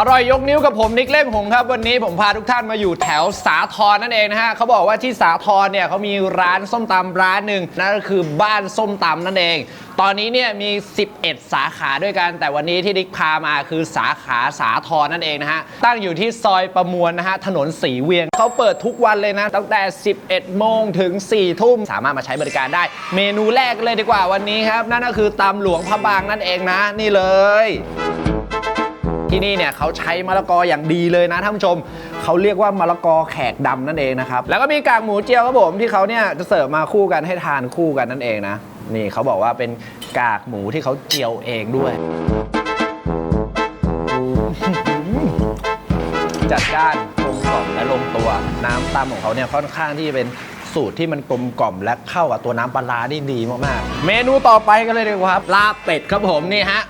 อร่อยยกนิ้วกับผมนิกเล่งหงครับ วันนี้ผมพาทุกท่านมาอยู่แถวสาทรนั่นเองนะฮะเขาบอกว่าที่สาทรเนี่ยเขามีร้านส้มตำร้านหนึ่งนั่นก็คือบ้านส้มตำนั่นเอง ตอนนี้เนี่ยมี 11 สาขาด้วยกัน แต่วันนี้ที่นิกพามาคือสาขาสาทรนั่นเองนะฮะตั้งอยู่ที่ซอยประมวลนะฮะถนนสีเวียงเขาเปิดทุกวันเลยนะตั้งแต่ 11 โมงถึง 4 ทุ่มสามารถมาใช้บริการได้ เมนูแรกเลยดีกว่าวันนี้ครับนั่นก็คือตำหลวงพระบางนั่นเองนะ นี่เลย ที่นี่เนี่ยเขาใช้มะละกออย่างดีเลยนะท่านผู้ชมเขาเรียกว่ามะละกอแขกดำนั่นเองนะครับแล้วก็มีกากหมูเจียวครับผมที่เขาเนี่ยจะเสิร์ฟมาคู่กันให้ทานคู่กันนั่นเองนะนี่เขาบอกว่าเป็นกากหมูที่เขาเจียวเองด้วย จัดจ้านกลมกล่อมและลงตัว น้ำตำของเขาเนี่ยค่อนข้างที่จะเป็นสูตรที่มันกลมกล่อมและเข้ากับตัวน้ำปลาร้าได้ดีมากๆ เมนูต่อไปกันเลยดีกว่าครับลาบเป็ดครับผมนี่ฮะ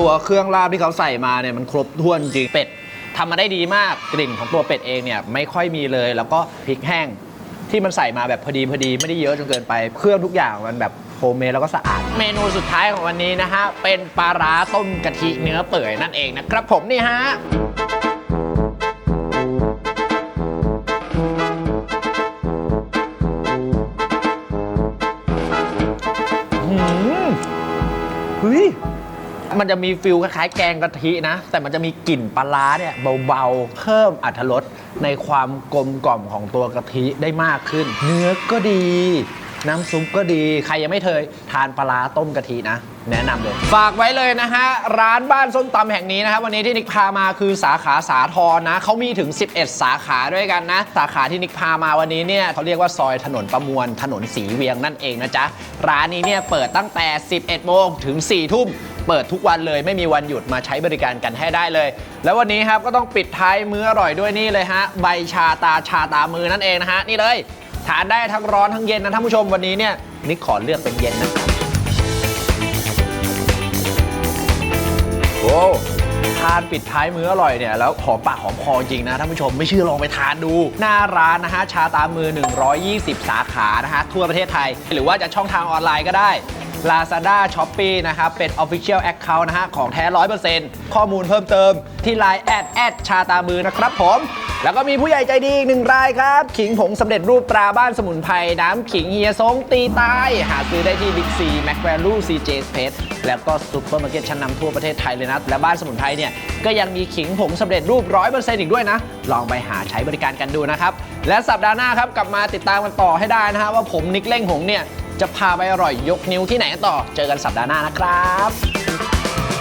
ตัวเครื่องลาบที่เขาใส่มาเนี่ยมันครบถ้วนจริงเป็ดทำมาได้ดีมากกลิ่นของตัวเป็ดเองเนี่ยไม่ค่อยมีเลย แล้วก็พริกแห้งที่มันใส่มาแบบพอดีพอดีไม่ได้เยอะจนเกินไป เครื่องทุกอย่างมันแบบโฮมเมดแล้วก็สะอาด เมนูสุดท้ายของวันนี้นะฮะ เป็นปลาร้าต้มกะทิเนื้อเปื่อยนั่นเองนะครับผมนี่ฮะหืมเฮ้ย มันจะมีฟิลคล้ายๆแกงกะทินะ แต่มันจะมีกลิ่นปลาร้าเนี่ยเบาๆ เพิ่มอรรถรสในความกลมกล่อมของตัวกะทิได้มากขึ้น เนื้อก็ดี น้ำซุปก็ดี ใครยังไม่เคยทานปลาร้าต้มกะทินะ แนะนำเลย ฝากไว้เลยนะฮะ ร้านบ้านส้มตำแห่งนี้นะครับวันนี้ที่นิกพามาคือสาขาสาทรนะเขามีถึง 11 สาขาด้วยกันนะ สาขาที่นิกพามาวันนี้เนี่ยเขาเรียกว่าซอยถนนประมวลถนนสีเวียงนั่นเองนะจ๊ะร้านนี้เนี่ยเปิดตั้งแต่ 11โมงถึง4ทุ่ม เปิดทุกวันเลย ไม่มีวันหยุดมาใช้บริการกันให้ได้เลย แล้ววันนี้ครับก็ต้องปิดท้ายมื้ออร่อยด้วยนี่เลยฮะใบชาตาชาตามือนั่นเองนะฮะนี่เลยทานได้ทั้งร้อนทั้งเย็นนะท่านผู้ชมวันนี้เนี่ยนิกขอเลือกเป็นเย็นนะครับโอ้ทานปิดท้ายมื้ออร่อยเนี่ยแล้วหอมปากหอมคอจริงนะท่านผู้ชมไม่เชื่อลองไปทานดู หน้าร้านนะฮะชาตามือ 120 สาขานะฮะทั่วประเทศไทย หรือว่าจะช่องทางออนไลน์ก็ได้ Lazada s h o p e e นะครับ เป็น Official Account นะฮะ ของแท้ 100%ข้อมูลเพิ่มเติมที่ Line แอดแอดชาตามือนะครับผม แล้วก็มีผู้ใหญ่ใจดีอีกหนึ่งรายครับ ขิงผงสำเร็จรูปตราบ้านสมุนไพรน้ำขิงเฮียซงตีใต้หาซื้อได้ที่บิ๊กซีแม็กแวลูซีเจสเพสแล้วก็ซุปเปอร์มาร์เก็ตชั้นนำทั่วประเทศไทยเลยนะ และบ้านสมุนไพรเนี่ยก็ยังมีขิงผงสำเร็จรูป 100%อีกด้วยนะ ลองไปหาใช้บริการกันดูนะครับ และสัปดาห์หน้าครับกลับมาติดตามกันต่อให้ได้นะฮะว่าผมนิกเล่งหงเนี่ย จะพาไปอร่อยยกนิ้วที่ไหนกันต่อ เจอกันสัปดาห์หน้านะครับ